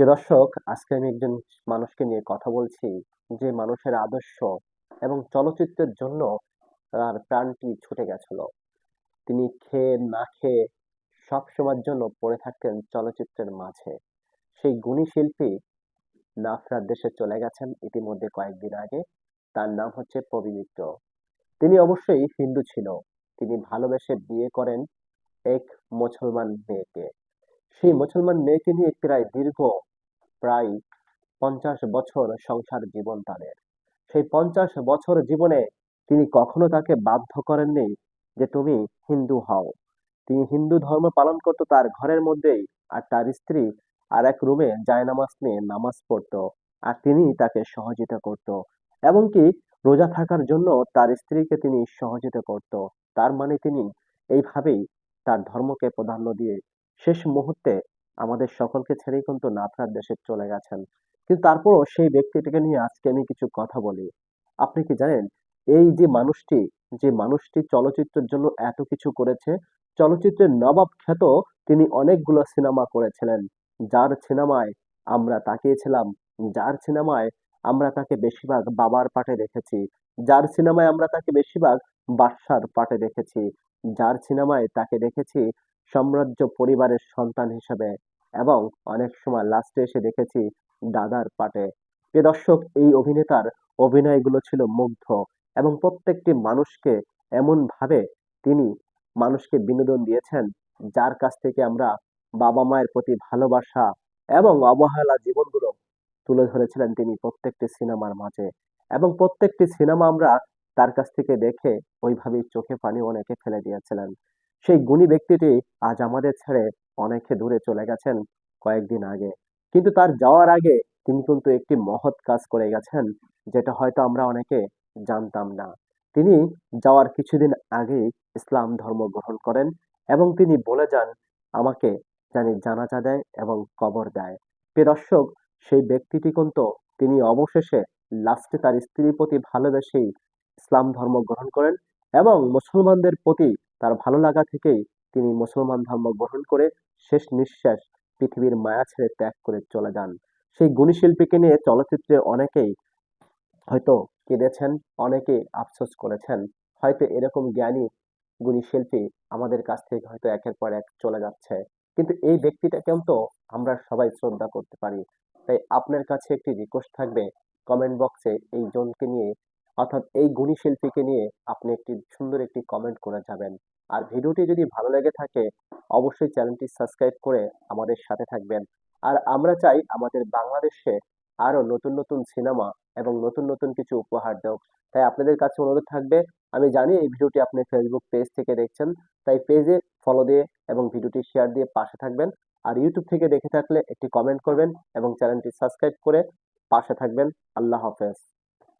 প্রিয় দর্শক, আজকে আমি একজন মানুষকে নিয়ে কথা বলছি যে মানুষের আদর্শ এবং চলচ্চিত্রের জন্য তার প্রাণটি ছুটে গেছিল। তিনি খেয়ে না খেয়ে সব সময়ের জন্য পড়ে থাকতেন চলচ্চিত্রের মাঝে। সেই গুণী শিল্পী নাফরাত দেশে চলে গেছেন ইতিমধ্যে কয়েকদিন আগে। তার নাম হচ্ছে পবি মিত্র। তিনি অবশ্যই হিন্দু ছিল। তিনি ভালোবেসে বিয়ে করেন এক মুসলমান মেয়েকে। সেই মুসলমান মেয়েকে নিয়ে প্রায় দীর্ঘ প্রায় পঞ্চাশ বছর সংসার জীবন তাদের। সেই পঞ্চাশ বছর জীবনে তিনি কখনো তাকে বাধ্য করেননি যে তুমি হিন্দু হও। তিনি হিন্দু ধর্ম পালন করতো তার ঘরের মধ্যেই আর তার স্ত্রী আর এক রুমে জায়নামাজ নিয়ে নামাজ পড়তো আর তিনি তাকে সহযোগিতা করত। এমনকি রোজা থাকার জন্য তার স্ত্রীকে তিনি সহযোগিতা করত। তার মানে তিনি এইভাবেই তার ধর্মকে প্রাধান্য দিয়ে শেষ মুহূর্তে আমাদের সকলকে ছেড়েই কিন্তু নাথরার দেশে চলে গেছেন। কিন্তু তারপরও সেই ব্যক্তিটিকে নিয়ে আজকে আমি কিছু কথা বলি। আপনি কি জানেন, এই যে মানুষটি যে মানুষটি চলচ্চিত্রের জন্য এত কিছু করেছে, চলচ্চিত্রের নবাব খ্যাত তিনি অনেকগুলো সিনেমা করেছিলেন। যার সিনেমায় আমরা তাকিয়েছিলাম, যার সিনেমায় আমরা তাকে বেশিরভাগ বাবার পাটে দেখেছি, যার সিনেমায় আমরা তাকে বেশিরভাগ বাদশার পাটে দেখেছি, যার সিনেমায় তাকে দেখেছি সাম্রাজ্য পরিবারের সন্তান হিসেবে। এবং অনেক সময় লাস্টে এসে দেখেছি দাদার পাটে। প্রিয় দর্শক, এই অভিনেতার অভিনয়গুলো ছিল মুগ্ধ এবং প্রত্যেকটি মানুষকে এমন ভাবে তিনি মানুষকে বিনোদন দিয়েছেন, যার কাছ থেকে আমরা বাবা মায়ের প্রতি ভালোবাসা এবং অবহেলা জীবনগুলো তুলে ধরেছিলেন তিনি প্রত্যেকটি সিনেমার মাঝে। এবং প্রত্যেকটি সিনেমা আমরা তার কাছ থেকে দেখে ওইভাবেই চোখে পানি অনেকে ফেলে দিয়েছিলেন। সেই গুণী ব্যক্তিটি আজ আমাদের ছেড়ে অনেকে দূরে চলে গেছেন কয়েকদিন আগে। কিন্তু তার যাওয়ার আগে তিনি কিন্তু একটি মহৎ কাজ করে গেছেন, যেটা হয়তো আমরা অনেকে জানতাম না। তিনি যাওয়ার কিছুদিন আগেই ইসলাম ধর্ম গ্রহণ করেন এবং তিনি বলে যান, আমাকে জানি জানাজা দেয় এবং কবর দেয়। প্রিয় দর্শক, সেই ব্যক্তিটি কিন্তু তিনি অবশেষে লাস্টে তার স্ত্রীর প্রতি ভালোবেসেই ইসলাম ধর্ম গ্রহণ করেন এবং মুসলমানদের প্রতি তার ভালো লাগা থেকেই তিনি মুসলমান ধর্ম গ্রহণ করে শেষ নিঃশ্বাস পৃথিবীর মায়া ছেড়ে ত্যাগ করে চলে যান। সেই গুণী শিল্পীকে নিয়ে চলচ্চিত্রে অনেকেই হয়তো কেঁদেছেন অনেকে আফসোস করেছেন। হয়তো এরকম জ্ঞানী গুণী শিল্পী আমাদের কাছ থেকে হয়তো একের পর এক চলে যাচ্ছে। কিন্তু এই ব্যক্তিটাকেও তো আমরা সবাই শ্রদ্ধা করতে পারি। তাই আপনার কাছে একটি রিকোয়েস্ট থাকবে কমেন্ট বক্সে এই জনকে নিয়ে, অর্থাৎ এই গুণী শিল্পীকে নিয়ে আপনি একটি সুন্দর একটি কমেন্ট করে যাবেন। আর ভিডিওটি যদি ভালো লেগে থাকে, অবশ্যই চ্যানেলটি সাবস্ক্রাইব করে আমাদের সাথে থাকবেন। আর আমরা চাই আমাদের বাংলাদেশে আরও নতুন নতুন সিনেমা এবং নতুন নতুন কিছু উপহার দেও তাই আপনাদের কাছে অনুরোধ থাকবে, আমি জানি এই ভিডিওটি আপনি ফেসবুক পেজ থেকে দেখছেন, তাই পেজে ফলো দিয়ে এবং ভিডিওটি শেয়ার দিয়ে পাশে থাকবেন। আর ইউটিউব থেকে দেখে থাকলে একটি কমেন্ট করবেন এবং চ্যানেলটি সাবস্ক্রাইব করে পাশে থাকবেন। আল্লাহ হাফেজ।